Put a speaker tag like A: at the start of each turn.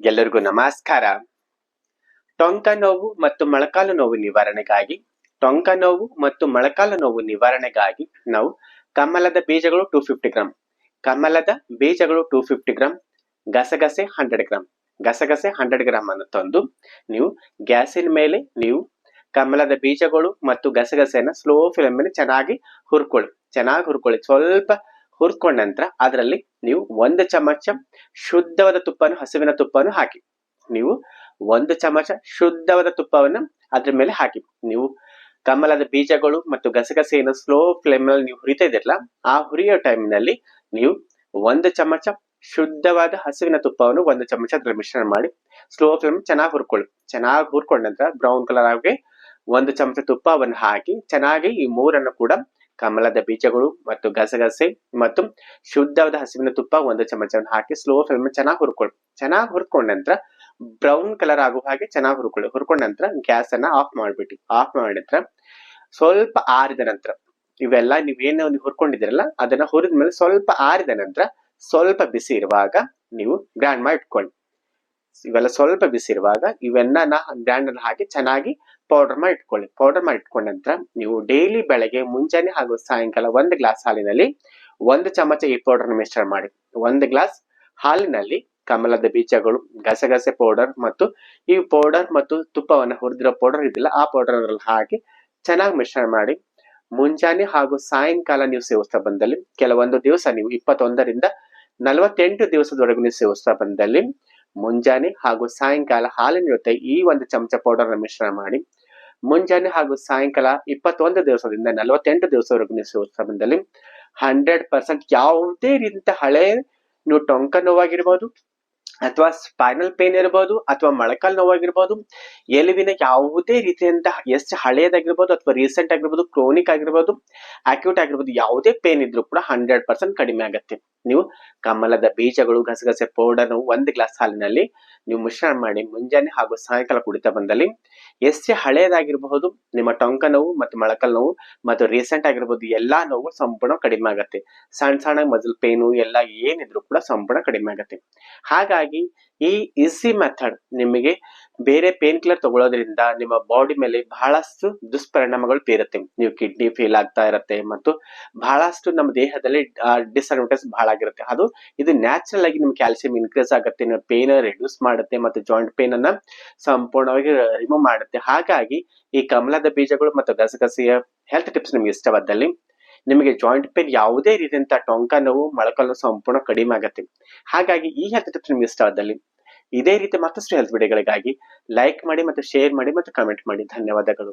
A: ಎಲ್ಲರಿಗೂ ನಮಸ್ಕಾರ. ಟೊಂಕ ನೋವು ಮತ್ತು ಮೊಳಕಾಲು ನೋವು ನಿವಾರಣೆಗಾಗಿ, ಟೊಂಕ ನೋವು ಮತ್ತು ಮೊಳಕಾಲು ನೋವು ನಿವಾರಣೆಗಾಗಿ ನಾವು ಕಮಲದ ಬೀಜಗಳು ಟೂ ಫಿಫ್ಟಿ ಗ್ರಾಮ್ ಕಮಲದ ಬೀಜಗಳು ಟೂ ಫಿಫ್ಟಿ ಗ್ರಾಮ್ ಗಸಗಸೆ ಹಂಡ್ರೆಡ್ ಗ್ರಾಮ್ ಗಸಗಸೆ ಹಂಡ್ರೆಡ್ ಗ್ರಾಮ್ ಅನ್ನು ತಂದು ನೀವು ಗ್ಯಾಸಿನ ಮೇಲೆ ನೀವು ಕಮಲದ ಬೀಜಗಳು ಮತ್ತು ಗಸಗಸೆನ ಸ್ಲೋ ಫ್ಲೇಮ್ ಮೇಲೆ ಚೆನ್ನಾಗಿ ಹುರ್ಕೊಳ್ಳಿ. ಚೆನ್ನಾಗಿ ಹುರ್ಕೊಳ್ಳಿ. ಸ್ವಲ್ಪ ಹುರ್ಕೊಂಡ ನಂತರ ಅದರಲ್ಲಿ ನೀವು ಒಂದು ಚಮಚ ಶುದ್ಧವಾದ ತುಪ್ಪನ ಹಸುವಿನ ತುಪ್ಪವನ್ನು ಹಾಕಿ. ನೀವು ಒಂದು ಚಮಚ ಶುದ್ಧವಾದ ತುಪ್ಪವನ್ನು ಅದ್ರ ಮೇಲೆ ಹಾಕಿ. ನೀವು ಕಮಲದ ಬೀಜಗಳು ಮತ್ತು ಗಸಗಸೆಯನ್ನು ಸ್ಲೋ ಫ್ಲೇಮ್ ಅಲ್ಲಿ ನೀವು ಹುರಿತಾ ಇದ್ದಿರಲ್ಲ, ಆ ಹುರಿಯೋ ಟೈಮ್ನಲ್ಲಿ ನೀವು ಒಂದು ಚಮಚ ಶುದ್ಧವಾದ ಹಸುವಿನ ತುಪ್ಪವನ್ನು ಒಂದು ಚಮಚ ಅದ್ರ ಮಿಶ್ರಣ ಮಾಡಿ ಸ್ಲೋ ಫ್ಲೇಮ್ ಚೆನ್ನಾಗಿ ಹುರ್ಕೊಳ್ಳಿ. ಚೆನ್ನಾಗಿ ಹುರ್ಕೊಂಡ ನಂತರ ಬ್ರೌನ್ ಕಲರ್ ಆಗಿ ಒಂದು ಚಮಚ ತುಪ್ಪವನ್ನು ಹಾಕಿ, ಚೆನ್ನಾಗಿ ಈ ಮೂರನ್ನು ಕೂಡ ಕಮಲದ ಬೀಜಗಳು ಮತ್ತು ಗಸಗಸೆ ಮತ್ತು ಶುದ್ಧವಾದ ಹಸುವಿನ ತುಪ್ಪ ಒಂದು ಚಮಚವನ್ನು ಹಾಕಿ ಸ್ಲೋ ಫ್ಲೇಮ್ ಚೆನ್ನಾಗಿ ಹುರ್ಕೊಳ್ಳಿ ಚೆನ್ನಾಗಿ ಹುರ್ಕೊಂಡ ನಂತರ ಬ್ರೌನ್ ಕಲರ್ ಆಗುವ ಹಾಗೆ ಚೆನ್ನಾಗಿ ಹುರ್ಕೊಳ್ಳಿ ಹುರ್ಕೊಂಡ ನಂತರ ಗ್ಯಾಸ್ ಅನ್ನ ಆಫ್ ಮಾಡ್ಬಿಟ್ಟು ಆಫ್ ಮಾಡಿದ ನಂತರ ಸ್ವಲ್ಪ ಆರಿದ ನಂತರ ಇವೆಲ್ಲ ನೀವೇನು ಹುರ್ಕೊಂಡಿದ್ದೀರಲ್ಲ ಅದನ್ನ ಹುರಿದ ಮೇಲೆ ಸ್ವಲ್ಪ ಆರಿದ ನಂತರ ಸ್ವಲ್ಪ ಬಿಸಿ ಇರುವಾಗ ನೀವು ಗ್ರೈಂಡ್ ಮಾಡಿ ಇಟ್ಕೊಳ್ಳಿ ಇವೆಲ್ಲ ಸ್ವಲ್ಪ ಬಿಸಿರುವಾಗ ಇವೆಲ್ಲ ಗ್ರ್ಯಾಂಡರ್ ಅಲ್ಲಿ ಹಾಕಿ ಚೆನ್ನಾಗಿ ಪೌಡರ್ ಮಾಡಿ ಇಟ್ಕೊಳ್ಳಿ. ಪೌಡರ್ ಮಾಡಿ ಇಟ್ಕೊಂಡ ನಂತರ ನೀವು ಡೈಲಿ ಬೆಳಗ್ಗೆ ಮುಂಜಾನೆ ಹಾಗೂ ಸಾಯಂಕಾಲ ಒಂದು ಗ್ಲಾಸ್ ಹಾಲಿನಲ್ಲಿ ಒಂದು ಚಮಚ ಈ ಪೌಡರ್ ಮಿಶ್ರಣ ಮಾಡಿ. ಒಂದು ಗ್ಲಾಸ್ ಹಾಲಿನಲ್ಲಿ ಕಮಲದ ಬೀಜಗಳು, ಗಸಗಸೆ ಪೌಡರ್ ಮತ್ತು ಈ ಪೌಡರ್ ಮತ್ತು ತುಪ್ಪವನ್ನು ಹುರಿದಿರೋ ಪೌಡರ್ ಇದಿಲ್ಲ ಆ ಪೌಡರ್ ಹಾಕಿ ಚೆನ್ನಾಗಿ ಮಿಶ್ರಣ ಮಾಡಿ. ಮುಂಜಾನೆ ಹಾಗೂ ಸಾಯಂಕಾಲ ನೀವು ಸೇವಿಸ್ತಾ ಬಂದಲ್ಲಿ, ಕೆಲವೊಂದು ದಿವಸ ನೀವು ಇಪ್ಪತ್ತೊಂದರಿಂದ ನಲವತ್ತೆಂಟು ದಿವಸದವರೆಗೂ ನೀವು ಸೇವಿಸ್ತಾ ಬಂದಲ್ಲಿ ಮುಂಜಾನೆ ಹಾಗೂ ಸಾಯಂಕಾಲ ಹಾಲಿನ ಜೊತೆ ಈ ಒಂದು ಚಮಚ ಪೌಡರ್ ಮಿಶ್ರಣ ಮಾಡಿ, ಮುಂಜಾನೆ ಹಾಗೂ ಸಾಯಂಕಾಲ ಇಪ್ಪತ್ತೊಂದು ದಿವಸದಿಂದ ನಲವತ್ತೆಂಟು ದಿವಸವರೆಗೂ ನೀವು ಸಮಯದಲ್ಲಿ ಹಂಡ್ರೆಡ್ ಪರ್ಸೆಂಟ್ ಯಾವುದೇ ರೀತಿಯ ಹಳೆ ನೀವು, ಟೊಂಕ ನೋವಾಗಿರ್ಬೋದು ಅಥವಾ ಸ್ಪೈನಲ್ ಪೇನ್ ಇರ್ಬೋದು ಅಥವಾ ಮೊಳಕಾಲ್ ನೋವಾಗಿರ್ಬೋದು ಎಲುವಿನ ಯಾವುದೇ ರೀತಿಯಂತಹ ಎಷ್ಟು ಹಳೆಯದಾಗಿರ್ಬೋದು ಅಥವಾ ರೀಸೆಂಟ್ ಆಗಿರ್ಬೋದು ಕ್ರೋನಿಕ್ ಆಗಿರ್ಬೋದು ಅಕ್ಯೂಟ್ ಆಗಿರ್ಬೋದು ಯಾವುದೇ ಪೇನ್ ಇದ್ರೂ ಕೂಡ ಹಂಡ್ರೆಡ್ ಪರ್ಸೆಂಟ್ ಕಡಿಮೆ ಆಗುತ್ತೆ. ನೀವು ಕಮಲದ ಬೀಜಗಳು ಗಸಗಸೆ ಪೌಡರ್ ಒಂದು ಗ್ಲಾಸ್ ಹಾಲಿನಲ್ಲಿ ನೀವು ಮಿಶ್ರಣ ಮಾಡಿ ಮುಂಜಾನೆ ಹಾಗೂ ಸಾಯಂಕಾಲ ಕುಡಿತಾ ಬಂದಲ್ಲಿ ಎಷ್ಟೇ ಹಳೆಯದಾಗಿರಬಹುದು ನಿಮ್ಮ ಟೊಂಕ ನೋವು ಮತ್ತು ಮೊಳಕಲ್ ನೋವು ಮತ್ತು ರೀಸೆಂಟ್ ಆಗಿರ್ಬೋದು ಎಲ್ಲಾ ನೋವು ಸಂಪೂರ್ಣ ಕಡಿಮೆ ಆಗತ್ತೆ. ಸಣ್ಣ ಸಣ್ಣ ಮಜಲ್ ಪೇನು ಎಲ್ಲ ಏನಿದ್ರು ಕೂಡ ಸಂಪೂರ್ಣ ಕಡಿಮೆ ಆಗತ್ತೆ. ಹಾಗಾಗಿ ಈ ಈಸಿ ಮೆಥಡ್ ನಿಮಗೆ ಬೇರೆ ಪೇನ್ ಕಿಲ್ಲರ್ ತಗೊಳ್ಳೋದ್ರಿಂದ ನಿಮ್ಮ ಬಾಡಿ ಮೇಲೆ ಬಹಳಷ್ಟು ದುಷ್ಪರಿಣಾಮಗಳು ಬೀರುತ್ತೆ. ನೀವು ಕಿಡ್ನಿ ಫೇಲ್ ಆಗ್ತಾ ಇರುತ್ತೆ ಮತ್ತು ಬಹಳಷ್ಟು ನಮ್ಮ ದೇಹದಲ್ಲಿ ಡಿಸ್ಅಡ್ವಾಂಟೇಜ್ ಬಹಳ ಆಗಿರುತ್ತೆ ಅದು ಇದು ನ್ಯಾಚುರಲ್ ಆಗಿ ನಿಮ್ ಕ್ಯಾಲ್ಸಿಯಂ ಇನ್ಕ್ರೀಸ್ ಆಗುತ್ತೆ ಪೇನ್ ರಿಡ್ಯೂಸ್ ಮಾಡುತ್ತೆ ಮತ್ತು ಜಾಯಿಂಟ್ ಪೇನ್ ಅನ್ನ ಸಂಪೂರ್ಣವಾಗಿ ರಿಮೂವ್ ಮಾಡುತ್ತೆ. ಹಾಗಾಗಿ ಈ ಕಮಲದ ಬೀಜಗಳು ಮತ್ತು ಗಸಗಸೆಯ ಹೆಲ್ತ್ ಟಿಪ್ಸ್ ನಿಮ್ಗೆ ಇಷ್ಟವಾದಲ್ಲಿ ನಿಮಗೆ ಜಾಯಿಂಟ್ ಪೇನ್ ಯಾವುದೇ ರೀತಿಯಂತ ಟೊಂಕ, ನೋವು ಮೊಳಕಲ್ ಸಂಪೂರ್ಣ ಕಡಿಮೆ ಆಗುತ್ತೆ. ಹಾಗಾಗಿ ಈ ಹೆಲ್ತ್ ಟಿಪ್ಸ್ ನಿಮ್ಗೆ ಇಷ್ಟವಾದಲ್ಲಿ ಇದೇ ರೀತಿ ಮತ್ತಷ್ಟು ಹೆಲ್ತ್ ವಿಡಿಯೋಗಳಿಗಾಗಿ ಲೈಕ್ ಮಾಡಿ ಮತ್ತು ಶೇರ್ ಮಾಡಿ ಮತ್ತು ಕಮೆಂಟ್ ಮಾಡಿ. ಧನ್ಯವಾದಗಳು.